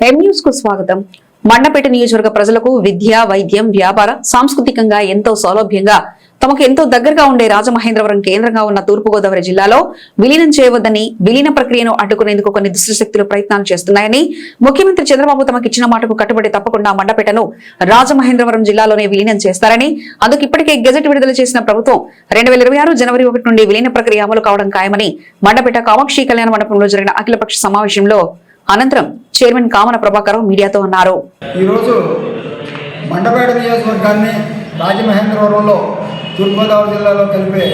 కు స్వాగతం. మండపేట నియోజకవర్గ ప్రజలకు విద్య వైద్యం వ్యాపార సాంస్కృతికంగా ఎంతో సౌలభ్యంగా తమకు ఎంతో దగ్గరగా ఉండే రాజమహేంద్రవరం కేంద్రంగా ఉన్న తూర్పుగోదావరి జిల్లాలో విలీనం చేయవద్దని విలీన ప్రక్రియను అడ్డుకునేందుకు కొన్ని దుష్టశక్తులు ప్రయత్నాలు చేస్తున్నాయని ముఖ్యమంత్రి చంద్రబాబు తమకు ఇచ్చిన మాటకు కట్టుబడి తప్పకుండా మండపేటను రాజమహేంద్రవరం జిల్లాలోనే విలీనం చేస్తారని అందుకు ఇప్పటికే గెజెట్ విడుదల చేసిన ప్రభుత్వం రెండు జనవరి ఒకటి నుండి విలీన ప్రక్రియ అమలు కావడం ఖాయమని మండపేట కామాక్షి కళ్యాణ మండపంలో జరిగిన అఖిలపక్ష సమావేశంలో అనంతరం చైర్మన్ కామన ప్రభాకర్ మీడియాతో అన్నారు ఈరోజు మండపేట నియోజకవర్గాన్ని రాజమహేంద్రవరంలో తూర్పుగోదావరి జిల్లాలో కలిపే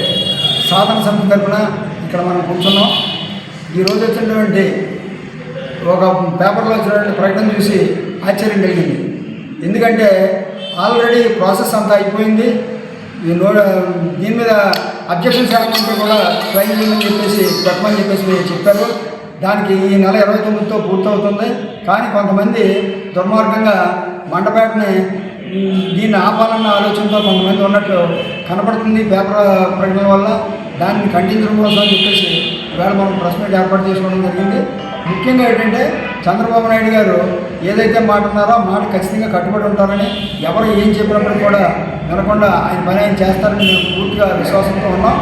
సాధన సమితి తరపున ఇక్కడ మనం కూర్చున్నాం. ఈరోజు వచ్చినటువంటి ఒక పేపర్లో వచ్చినటువంటి ప్రకటన చూసి ఆశ్చర్యం కలిగింది. ఎందుకంటే ఆల్రెడీ ప్రాసెస్ అంతా అయిపోయింది. ఈ నో దీని మీద అబ్జెక్షన్ ఏమంటే కూడా ట్రైన్ చేయమని చెప్పేసి పెట్టమని చెప్పేసి చెప్పారు దానికి ఈ నెల ఇరవై తొమ్మిదితో పూర్తవుతుంది. కానీ కొంతమంది దుర్మార్గంగా మండపేటని దీన్ని ఆపాలన్న ఆలోచనతో కొంతమంది ఉన్నట్లు కనపడుతుంది పేపర్ ప్రకటన వల్ల. దాన్ని ఖండించడం కోసం అని చెప్పేసి ఇవాళ మనం ప్రెస్ మీట్ ఏర్పాటు చేసుకోవడం జరిగింది. ముఖ్యంగా ఏంటంటే చంద్రబాబు నాయుడు గారు ఏదైతే మాట ఉన్నారో మాట ఖచ్చితంగా కట్టుబడి ఉంటారని ఎవరు ఏం చెప్పినప్పుడు కూడా వినకుండా ఆయన పని ఆయన చేస్తారని మేము పూర్తిగా విశ్వాసంతో ఉన్నాం.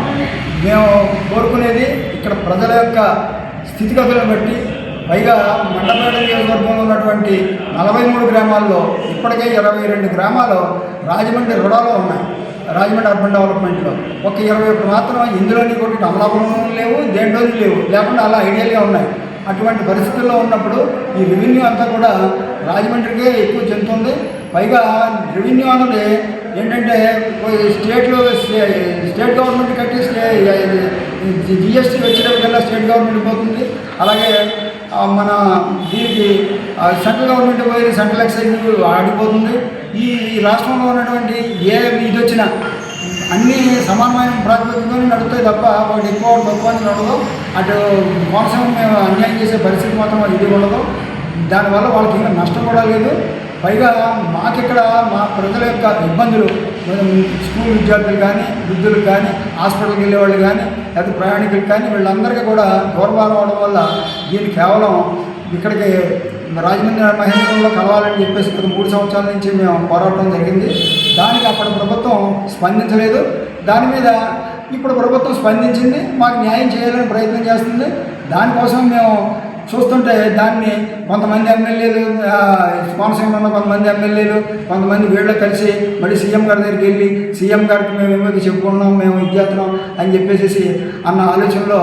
మేము కోరుకునేది ఇక్కడ ప్రజల యొక్క స్థితిగతులను బట్టి పైగా మండపేట నియోజకవర్గంలో ఉన్నటువంటి నలభై మూడు గ్రామాల్లో ఇప్పటికే ఇరవై రెండు గ్రామాలు రాజమండ్రి రుణాలో ఉన్నాయి. రాజమండ్రి అర్బన్ డెవలప్మెంట్లో ఒక ఇరవై ఒకటి మాత్రం ఇందులోని కొన్ని అమలాపురం లేవు దేంట్లోని లేవు. లేకుండా అలా ఐడియల్గా ఉన్నాయి. అటువంటి పరిస్థితుల్లో ఉన్నప్పుడు ఈ రెవెన్యూ అంతా కూడా రాజమండ్రికే ఎక్కువ చెందుతుంది. పైగా రెవెన్యూ అన్నది ఏంటంటే స్టేట్లో స్టేట్ గవర్నమెంట్ కట్టి జిఎస్టీ వచ్చేటప్పటికల్లా స్టేట్ గవర్నమెంట్ పోతుంది. అలాగే మన దీనికి సెంట్రల్ గవర్నమెంట్ పోయి సెంట్రల్ ఎక్సైజ్ ఆడిపోతుంది ఈ రాష్ట్రంలో ఉన్నటువంటి ఏ ఇది వచ్చినా అన్ని సమానమైన ప్రాతిపదికతోనే నడుస్తాయి తప్ప ఒకటి ఎక్కువ తక్కువ అని నడదు అటు కోనసీమ మేము అన్యాయం చేసే పరిస్థితి మాత్రం ఇది ఉండదు. దానివల్ల వాళ్ళకి ఇంకా నష్టం కూడా లేదు. పైగా మాకిక్కడ మా ప్రజల యొక్క ఇబ్బందులు స్కూల్ విద్యార్థులు కానీ వృద్ధులు కానీ హాస్పిటల్కి వెళ్ళే వాళ్ళు కానీ లేకపోతే ప్రయాణికులు కానీ వీళ్ళందరికీ కూడా దూరభారం అవడం వల్ల దీన్ని కేవలం ఇక్కడికి రాజమండ్రి మహేంద్రంలో కలవాలని చెప్పేసి ఇక్కడ మూడు సంవత్సరాల నుంచి మేము పోరాటం జరిగింది. దానికి అప్పటి ప్రభుత్వం స్పందించలేదు. దాని మీద ఇప్పుడు ప్రభుత్వం స్పందించింది మాకు న్యాయం చేయాలని ప్రయత్నం చేస్తుంది. దానికోసం మేము చూస్తుంటే దాన్ని కొంతమంది ఎమ్మెల్యేలు ఆ, కోనసీమలో ఉన్న కొంతమంది ఎమ్మెల్యేలు కొంతమంది వీళ్ళు కలిసి మళ్ళీ సీఎం గారి దగ్గరికి వెళ్ళి సీఎం గారికి మేము ఏమైతే చెప్పుకున్నాం మేము ఇచ్చేస్తున్నాం అని చెప్పేసి అన్న ఆలోచనలో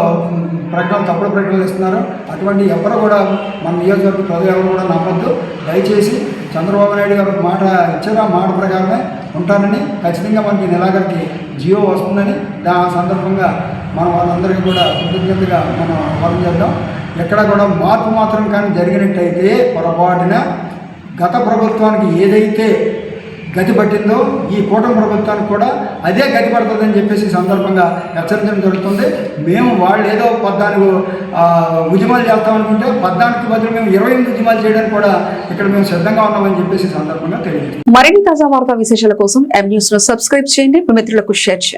ప్రకటన తప్పుడు ప్రకటనలు ఇస్తున్నారు. అటువంటి ఎవరు కూడా మన నియోజకవర్గ ప్రజలు ఎవరు కూడా నమ్మద్దు. దయచేసి చంద్రబాబు నాయుడు గారు మాట ఇచ్చారు. ఆ మాట ప్రకారమే ఉంటారని ఖచ్చితంగా మనకి నెలాఖరికి జియో వస్తుందని దా సందర్భంగా మనం వాళ్ళందరికీ కూడా కృతజ్ఞతగా మనం వరం చేద్దాం. ఎక్కడ కూడా మార్పు మాత్రం కానీ జరిగినట్టయితే పొరపాటున గత ప్రభుత్వానికి ఏదైతే గతి పట్టిందో ఈ కూటమి ప్రభుత్వానికి కూడా అదే గతి పడుతుందని చెప్పేసి సందర్భంగా హెచ్చరించడం జరుగుతుంది. మేము వాళ్ళు ఏదో పద్నాలుగు ఉద్యమాలు చేస్తామనుకుంటే పద్నాలుగు బదులు మేము ఇరవై ఎనిమిది ఉద్యమాలు చేయడానికి కూడా ఇక్కడ మేము సిద్ధంగా ఉన్నామని చెప్పేసి సందర్భంగా తెలియజేస్తాం మరిన్ని తాజా వార్తా విశేషాల కోసం ఎం న్యూస్ను సబ్స్క్రైబ్ చేయండి. మిత్రులకు షేర్ చేయండి.